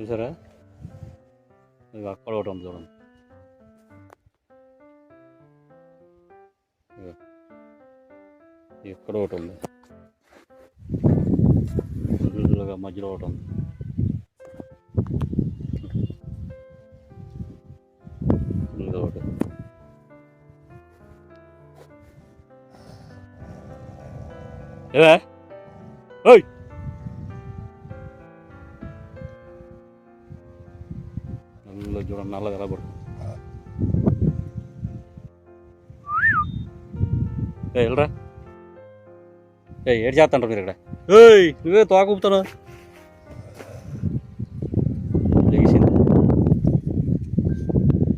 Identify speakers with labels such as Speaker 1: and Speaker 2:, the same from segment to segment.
Speaker 1: చూసారా? ఇది అక్కడ ఒకటి ఉంది చూడండి. ఇక్కడ ఒకటి ఉంది. మధ్యలో ఒకటి ఉంది. ఫుల్గా ఏవే ఓయ్ నల్ల చూడండి నల్లగా ఎలా పడుతుంది ఏ వెళ్ళరా ఏ ఏడు చేస్తాంటారు మీరు ఇక్కడ ఏయ్ నువ్వే తోక ఊపుతాను లెగిసింది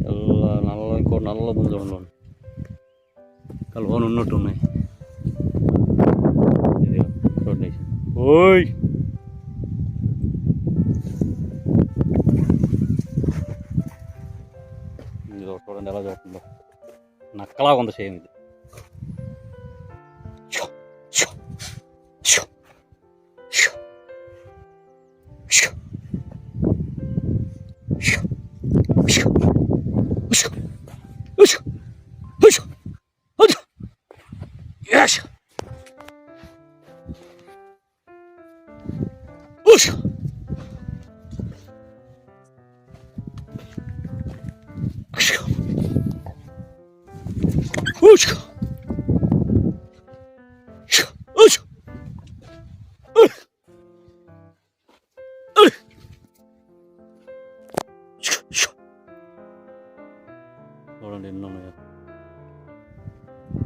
Speaker 1: నల్ల నల్ల ఇంకో నల్ల ముందు చూడండి కలవని ఉన్నట్టు ఉన్నాయి ఇదిగో, చూడండి ఓయ్ ఇది చూడండి ఎలా చూస్తుందో నక్కలాగా ఉంది సేమ్ ఇది Yes! Ручка. చూడండి ఎన్ని ఉన్నాయో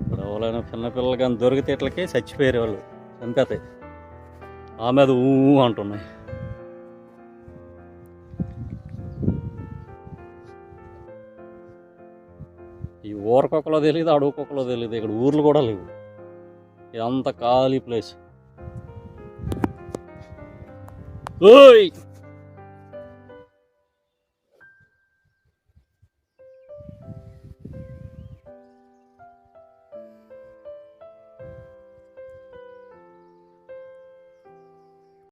Speaker 1: ఇప్పుడు ఎవరైనా చిన్నపిల్లలు కానీ దొరికితే ఇట్లకి చచ్చిపోయారు వాళ్ళు చంపేతాయి ఆ మీద ఊ అంటున్నాయి. ఈ ఊరకొక్కలో తెలియదు అడవుకొక్కలో తెలియదు ఇక్కడ ఊర్లు కూడా లేవు ఇదంతా ఖాళీ ప్లేస్ ఓయ్